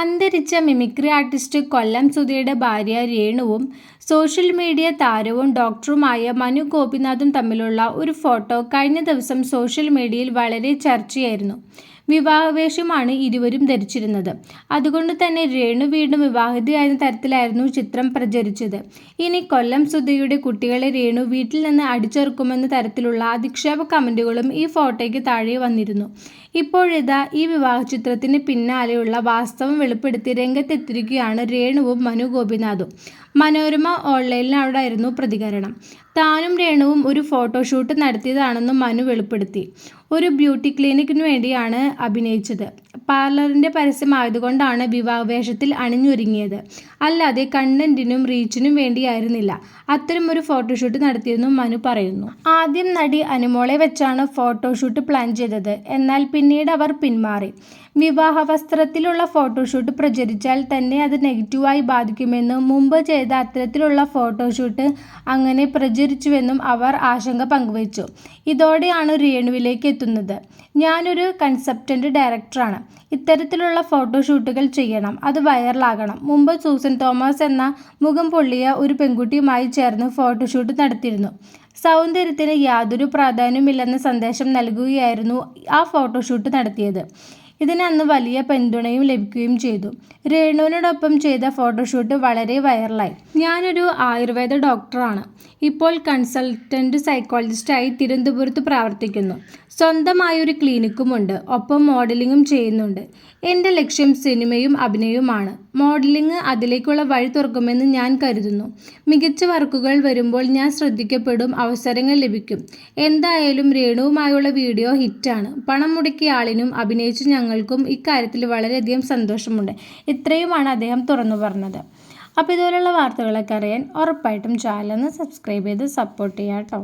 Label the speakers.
Speaker 1: അന്തരിച്ച mimicry artist കൊല്ലം സുധയുടെ ഭാര്യ രേണുവും social media താരവും ഡോക്ടറുമായ മനു ഗോപിനാഥും തമ്മിലുള്ള ഒരു ഫോട്ടോ കഴിഞ്ഞ ദിവസം സോഷ്യൽ മീഡിയയിൽ വളരെ ചർച്ചയായിരുന്നു. വിവാഹവേഷമാണ് ഇരുവരും ധരിച്ചിരുന്നത്. അതുകൊണ്ട് തന്നെ രേണു വീണ്ടും വിവാഹിതയായ തരത്തിലായിരുന്നു ചിത്രം പ്രചരിച്ചത്. ഇനി കൊല്ലം സുധയുടെ കുട്ടികളെ രേണു വീട്ടിൽ നിന്ന് അടിച്ചെറുക്കുമെന്ന തരത്തിലുള്ള അധിക്ഷേപ കമന്റുകളും ഈ ഫോട്ടോയ്ക്ക് താഴെ വന്നിരുന്നു. ഇപ്പോഴിതാ ഈ വിവാഹ ചിത്രത്തിന് പിന്നാലെയുള്ള വാസ്തവം വെളിപ്പെടുത്തി രംഗത്തെത്തിയിരിക്കുകയാണ് രേണുവും മനു ഗോപിനാഥും. മനോരമ ഓൺലൈനിലായിരുന്നു പ്രതികരണം. താനും രേണുവും ഒരു ഫോട്ടോഷൂട്ട് നടത്തിയതാണെന്നും മനു വെളിപ്പെടുത്തി. ഒരു ബ്യൂട്ടി ക്ലിനിക്കിനു വേണ്ടിയാണ് അഭിനയിച്ചത്. പാർലറിന്റെ പരസ്യമായതുകൊണ്ടാണ് വിവാഹവേഷത്തിൽ അണിഞ്ഞൊരുങ്ങിയത്. അല്ലാതെ കണ്ടന്റിനും റീച്ചിനും വേണ്ടിയായിരുന്നില്ല. അത്തരമൊരു ഫോട്ടോഷൂട്ട് നടത്തിയെന്നും മനു പറയുന്നു. ആദ്യം നടി അനുമോളെ വെച്ചാണ് ഫോട്ടോഷൂട്ട് പ്ലാൻ ചെയ്തത്. എന്നാൽ പിന്നീട് അവർ പിന്മാറി. വിവാഹ വസ്ത്രത്തിലുള്ള ഫോട്ടോഷൂട്ട് പ്രചരിച്ചാൽ തന്നെ അത് നെഗറ്റീവായി ബാധിക്കുമെന്നും മുമ്പ് ചെയ്ത അത്തരത്തിലുള്ള ഫോട്ടോഷൂട്ട് അങ്ങനെ പ്രചരിച്ചുവെന്നും അവർ ആശങ്ക പങ്കുവച്ചു. ഇതോടെയാണ് രേണുവിലേക്ക് എത്തുന്നത്. ഞാനൊരു കൺസെപ്റ്റന്റ് ഡയറക്ടറാണ് ഇത്തരത്തിലുള്ള ഫോട്ടോഷൂട്ടുകൾ ചെയ്യണം. അത് വൈറലാകണം മുമ്പ് സൂസൻ തോമസ് എന്ന മുഖം പൊള്ളിയ ഒരു പെൺകുട്ടിയുമായി ചേർന്ന് ഫോട്ടോഷൂട്ട് നടത്തിയിരുന്നു. സൗന്ദര്യത്തിന് യാതൊരു പ്രാധാന്യമില്ലെന്ന സന്ദേശം നൽകുകയായിരുന്നു ആ ഫോട്ടോഷൂട്ട് നടത്തിയത്. ഇതിന് അന്ന് വലിയ പിന്തുണയും ലഭിക്കുകയും ചെയ്തു. രേണുവിനോടൊപ്പം ചെയ്ത ഫോട്ടോഷൂട്ട് വളരെ വൈറലായി ഞാനൊരു ആയുർവേദ ഡോക്ടറാണ് ഇപ്പോൾ കൺസൾട്ടന്റ് സൈക്കോളജിസ്റ്റായി തിരുവനന്തപുരത്ത് പ്രവർത്തിക്കുന്നു. സ്വന്തമായൊരു ക്ലിനിക്കുമുണ്ട് ഒപ്പം മോഡലിങ്ങും ചെയ്യുന്നുണ്ട്. എന്റെ ലക്ഷ്യം സിനിമയും അഭിനയവുമാണ്. മോഡലിംഗ് അതിലേക്കുള്ള വഴി തുറക്കുമെന്ന് ഞാൻ കരുതുന്നു. മികച്ച വർക്കുകൾ വരുമ്പോൾ ഞാൻ ശ്രദ്ധിക്കപ്പെടും അവസരങ്ങൾ ലഭിക്കും. എന്തായാലും രേണുവുമായുള്ള വീഡിയോ ഹിറ്റാണ്. പണം മുടക്കിയ ആളിനും അഭിനയിച്ച ഞങ്ങൾക്കും ഇക്കാര്യത്തിൽ വളരെയധികം സന്തോഷമുണ്ട്. ഇത്രയുമാണ് അദ്ദേഹം തുറന്നു പറഞ്ഞത്. അപ്പോൾ ഇതുപോലുള്ള വാർത്തകളൊക്കെ അറിയാൻ ഉറപ്പായിട്ടും ചാനലൊന്ന് സബ്സ്ക്രൈബ് ചെയ്ത് സപ്പോർട്ട് ചെയ്യാം കേട്ടോ